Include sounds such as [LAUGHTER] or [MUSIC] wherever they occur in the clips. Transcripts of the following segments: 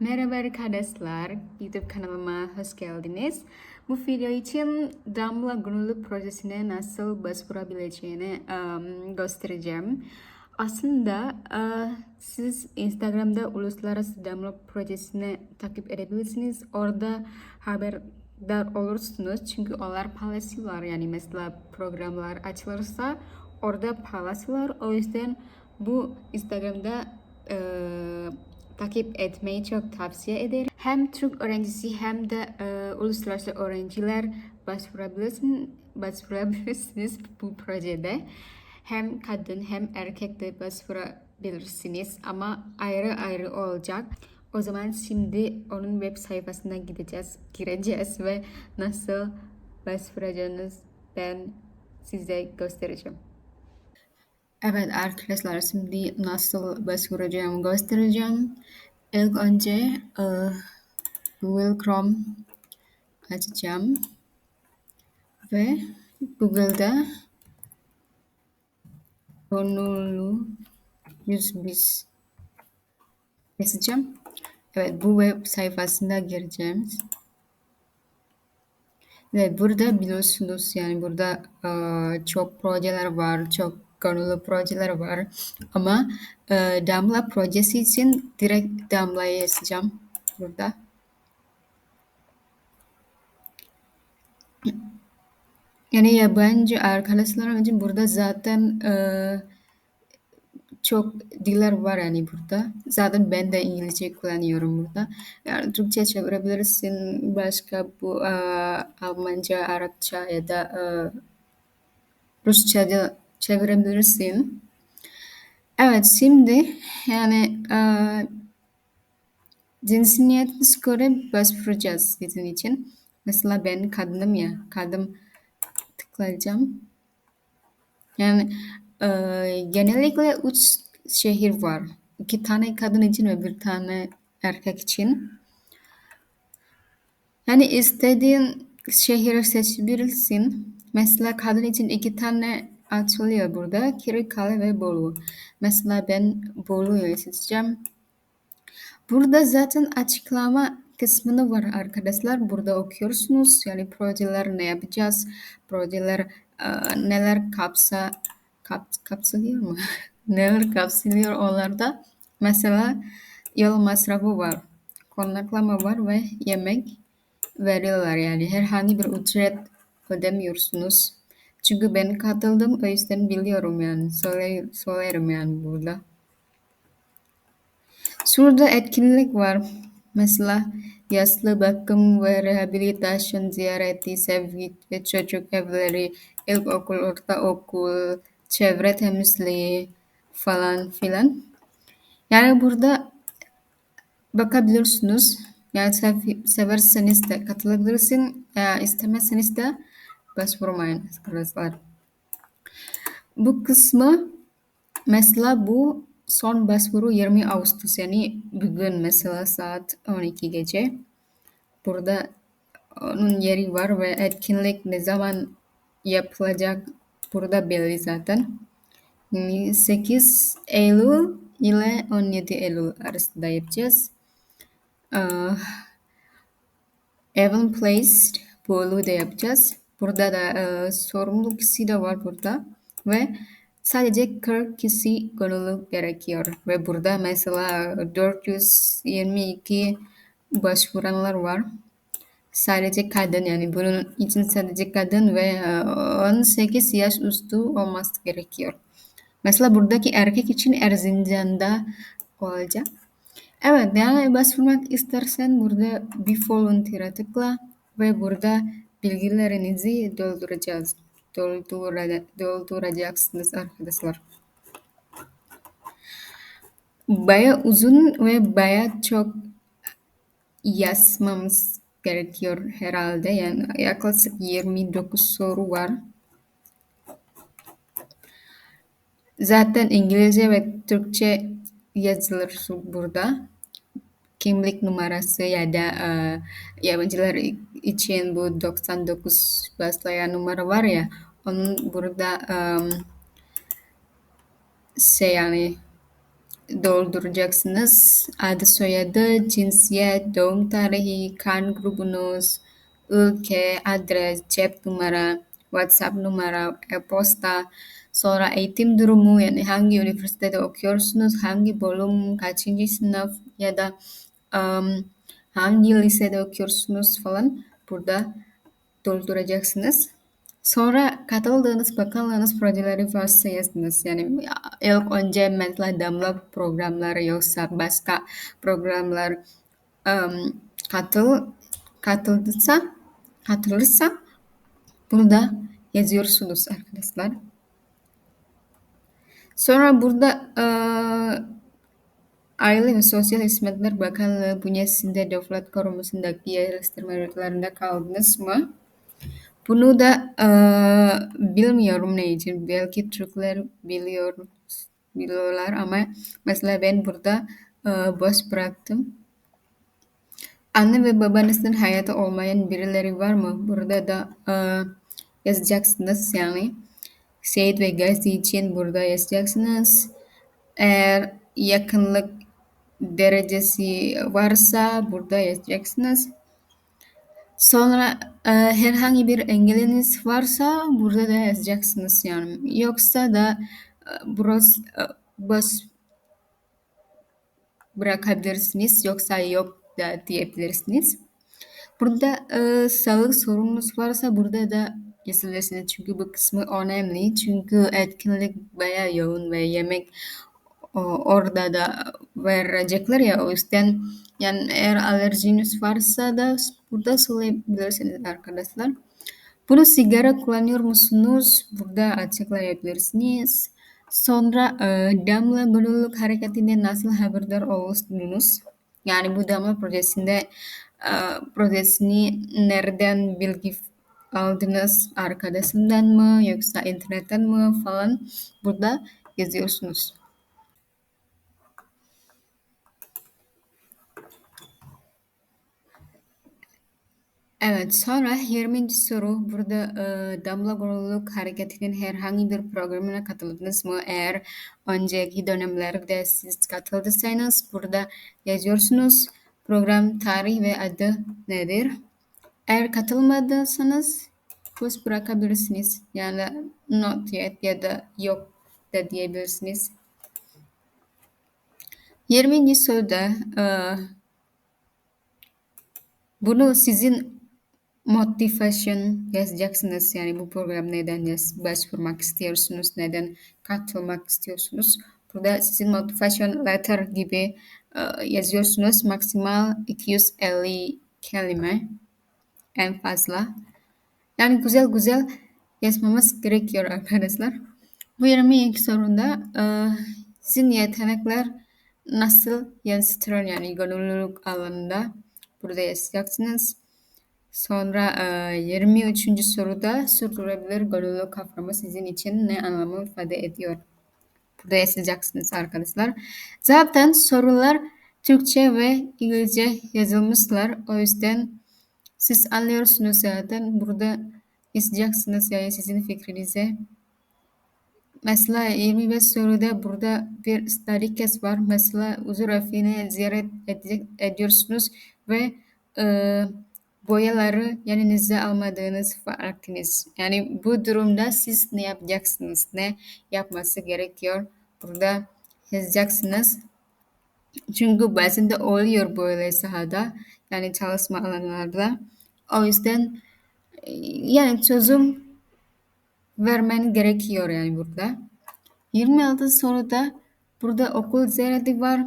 Merhaba arkadaşlar, YouTube kanalıma hoş geldiniz. Bu video için Damla Gönüllü projesine nasıl başvurabileceğini um, göstereceğim. Aslında uh, siz Instagram'da Uluslararası Damla projesini takip edebilirsiniz. Orada haberdar olursunuz. Çünkü onlar paylaşıyorlar. Yani mesela programlar açılırsa orada paylaşıyorlar. O yüzden bu Instagram'da uh, takip etmeyi çok tavsiye ederim. Hem Türk öğrencisi hem de e, uluslararası öğrenciler başvurabilirsiniz, başvurabilirsiniz [LAUGHS] bu projede. Hem kadın hem erkek de başvurabilirsiniz ama ayrı ayrı olacak. O zaman şimdi onun web sayfasına gideceğiz, gireceğiz ve nasıl başvuracağınız ben size göstereceğim. Evet arkadaşlar şimdi nasıl başvuracağım göstereceğim. İlk önce uh, Google Chrome açacağım. Ve Google'da Honolulu 101 yazacağım. Evet bu web sayfasında gireceğim. Ve burada biliyorsunuz yani burada uh, çok projeler var, çok konulu projeler var. Ama e, Damla projesi için direkt Damla'yı yazacağım burada. Yani yabancı arkadaşlar için burada zaten e, çok diller var yani burada. Zaten ben de İngilizce kullanıyorum burada. Yani Türkçe çevirebilirsin. Başka bu e, Almanca, Arapça ya da e, Rusça çevirebilirsin. Evet şimdi yani e, cinsiyetimiz göre başvuracağız sizin için. Mesela ben kadınım ya. Kadın tıklayacağım. Yani e, genellikle üç şehir var. İki tane kadın için ve bir tane erkek için. Yani istediğin şehri seçebilirsin. Mesela kadın için iki tane açılıyor burada. Kırıkkale ve Bolu. Mesela ben Bolu'yu seçeceğim. Burada zaten açıklama kısmını var arkadaşlar. Burada okuyorsunuz. Yani projeler ne yapacağız? Projeler e, neler kapsa kap, kapsılıyor mu? [LAUGHS] neler kapsılıyor onlarda? Mesela yol masrafı var. Konaklama var ve yemek veriyorlar yani herhangi bir ücret ödemiyorsunuz. Çünkü ben katıldım o yüzden biliyorum yani söyle, söylerim yani burada. Şurada etkinlik var. Mesela yaşlı bakım ve rehabilitasyon ziyareti, sevgi ve çocuk evleri, ilkokul, ortaokul, çevre temizliği falan filan. Yani burada bakabilirsiniz. Yani sev severseniz de katılabilirsin. Ya istemezseniz de arkadaşlar. Bu kısmı mesela bu son başvuru 20 Ağustos yani bugün mesela saat 12 gece. Burada onun yeri var ve etkinlik ne zaman yapılacak burada belli zaten. 8 Eylül ile 17 Eylül arasında yapacağız. Uh, Evan Place Bolu'da yapacağız. Burada da e, sorumlu kişi de var burada ve sadece 40 kişi gönüllü gerekiyor ve burada mesela 422 başvuranlar var. Sadece kadın yani bunun için sadece kadın ve e, 18 yaş üstü olması gerekiyor. Mesela buradaki erkek için Erzincan'da olacak. Evet, yani başvurmak istersen burada bir volunteer'a tıkla ve burada bilgilerinizi dolduracağız. Doldura, dolduracaksınız arkadaşlar. Baya uzun ve baya çok yazmamız gerekiyor herhalde. Yani yaklaşık 29 soru var. Zaten İngilizce ve Türkçe yazılır burada. Kimlik numarası ya da uh, yabancılar için bu 99 başlayan numara var ya onun burada um, şey yani dolduracaksınız. Adı soyadı, cinsiyet, doğum tarihi, kan grubunuz, ülke, adres, cep numara, WhatsApp numara, e-posta, sonra eğitim durumu yani hangi üniversitede okuyorsunuz, hangi bölüm, kaçıncı sınıf ya da hangi lisede okuyorsunuz falan burada dolduracaksınız. Sonra katıldığınız bakanlığınız projeleri varsa yazınız. Yani ilk önce mesela damla programları yoksa başka programlar um, katıl katıldıysa katılırsa burada yazıyorsunuz arkadaşlar. Sonra burada uh, Ve Sosyal Hizmetler Bakanlığı bünyesinde devlet korumasındaki yerleştirmelerinde kaldınız mı? Bunu da uh, bilmiyorum ne için. Belki Türkler biliyor, biliyorlar ama mesela ben burada uh, boş bıraktım. Anne ve babanızın hayatı olmayan birileri var mı? Burada da uh, yazacaksınız yani. Şehit ve gazi için burada yazacaksınız. Eğer yakınlık derecesi varsa burada yazacaksınız. Sonra e, herhangi bir engeliniz varsa burada da yazacaksınız yani. Yoksa da e, burası e, boş bırakabilirsiniz. Yoksa yok da diyebilirsiniz. Burada e, sağlık sorununuz varsa burada da yazabilirsiniz. Çünkü bu kısmı önemli. Çünkü etkinlik bayağı yoğun ve yemek orada da verecekler ya. O yüzden yani eğer alerjiniz varsa da burada söyleyebilirsiniz arkadaşlar. Bunu sigara kullanıyor musunuz? Burada açıklayabilirsiniz. Sonra e, damla gönüllülük hareketinde nasıl haberdar oldunuz? Yani bu damla projesinde e, projesini nereden bilgi aldınız? Arkadaşından mı yoksa internetten mi falan burada yazıyorsunuz. Evet, sonra 20. soru. Burada e, Damla Gönüllülük Hareketi'nin herhangi bir programına katıldınız mı? Eğer önceki dönemlerde siz katıldıysanız burada yazıyorsunuz. Program tarih ve adı nedir? Eğer katılmadıysanız boş bırakabilirsiniz. Yani not yet ya da yok da diyebilirsiniz. 20. soruda e, bunu sizin motivasyon yazacaksınız. Yani bu program neden yaz, başvurmak istiyorsunuz, neden katılmak istiyorsunuz. Burada sizin motivasyon letter gibi e, yazıyorsunuz. Maksimal 250 kelime en fazla. Yani güzel güzel yazmamız gerekiyor arkadaşlar. Bu 22 sorunda e, sizin yetenekler nasıl yansıtıyor yani gönüllülük alanında burada yazacaksınız. Sonra e, 23. soruda sürdürülebilir gönüllülük kavramı sizin için ne anlamı ifade ediyor? Burada yazacaksınız arkadaşlar. Zaten sorular Türkçe ve İngilizce yazılmışlar. O yüzden siz anlıyorsunuz zaten. Burada yazacaksınız yani sizin fikrinize. Mesela 25 soruda burada bir case var. Mesela huzur evine ziyaret ediyorsunuz ve e, boyaları yanınıza almadığınız farkınız. Yani bu durumda siz ne yapacaksınız? Ne yapması gerekiyor? Burada yazacaksınız. Çünkü bazen de oluyor böyle sahada. Yani çalışma alanlarda. O yüzden yani çözüm vermen gerekiyor yani burada. 26 soruda burada okul ziyareti var.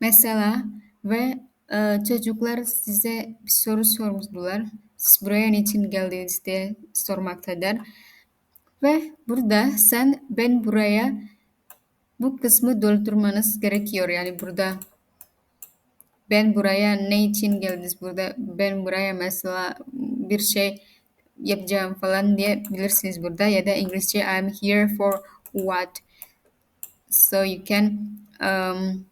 Mesela ve e, çocuklar size bir soru sormuşlar. Siz buraya niçin geldiniz diye sormaktadır. Ve burada sen ben buraya bu kısmı doldurmanız gerekiyor. Yani burada ben buraya ne için geldiniz burada ben buraya mesela bir şey yapacağım falan diyebilirsiniz burada ya da İngilizce I'm here for what so you can um,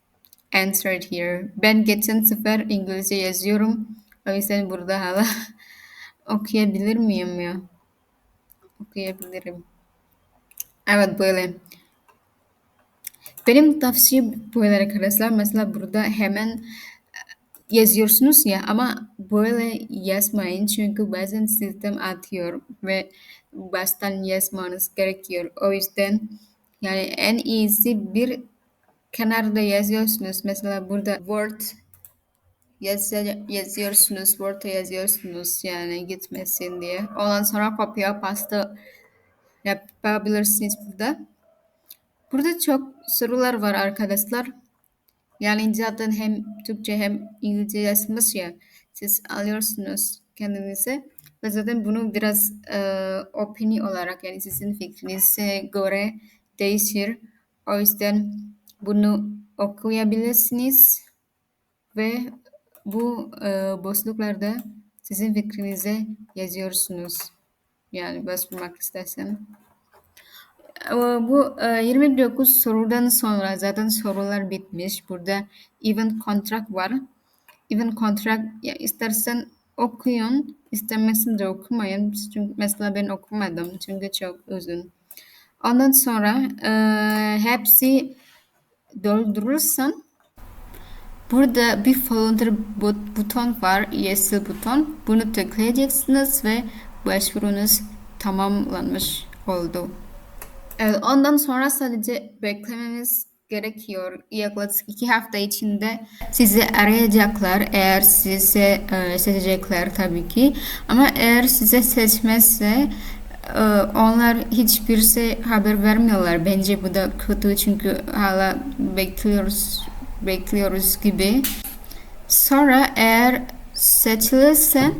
answer it here. Ben geçen sefer İngilizce yazıyorum. O yüzden burada hala [LAUGHS] okuyabilir miyim ya? Okuyabilirim. Evet böyle. Benim tavsiyem böyle arkadaşlar. Mesela burada hemen yazıyorsunuz ya ama böyle yazmayın çünkü bazen sistem atıyor ve baştan yazmanız gerekiyor. O yüzden yani en iyisi bir kenarda yazıyorsunuz. Mesela burada Word yaz, yazıyorsunuz, Word'a yazıyorsunuz yani gitmesin diye. Ondan sonra kopya pasta yapabilirsiniz burada. Burada çok sorular var arkadaşlar. Yani zaten hem Türkçe hem İngilizce yazmış ya. Siz alıyorsunuz kendinize ve zaten bunu biraz e, opini olarak yani sizin fikrinize göre değişir. O yüzden bunu okuyabilirsiniz ve bu e, boşluklarda sizin fikrinize yazıyorsunuz. Yani başvurmak istersen. E, Bu e, 29 sorudan sonra zaten sorular bitmiş. Burada event contract var. Event contract ya istersen okuyun, istemezsen de okumayın. Çünkü mesela ben okumadım çünkü çok uzun. Ondan sonra e, hepsi doldurursan burada bir folder but- buton var, yeşil buton. Bunu tıklayacaksınız ve başvurunuz tamamlanmış oldu. Ondan sonra sadece beklememiz gerekiyor. Yaklaşık iki hafta içinde sizi arayacaklar eğer size e, seçecekler tabii ki. Ama eğer size seçmezse onlar hiçbir şey haber vermiyorlar. Bence bu da kötü çünkü hala bekliyoruz bekliyoruz gibi. Sonra eğer seçilirsen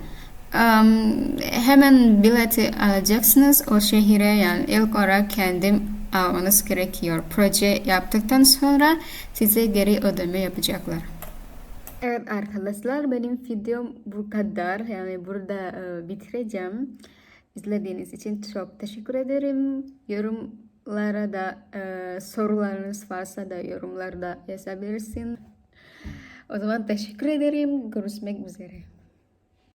um, hemen bileti alacaksınız o şehire yani ilk olarak kendim almanız gerekiyor. Proje yaptıktan sonra size geri ödeme yapacaklar. Evet arkadaşlar benim videom bu kadar. Yani burada e, bitireceğim. İzlediğiniz için çok teşekkür ederim. Yorumlara da e, sorularınız varsa da yorumlarda yazabilirsin. O zaman teşekkür ederim. Görüşmek üzere.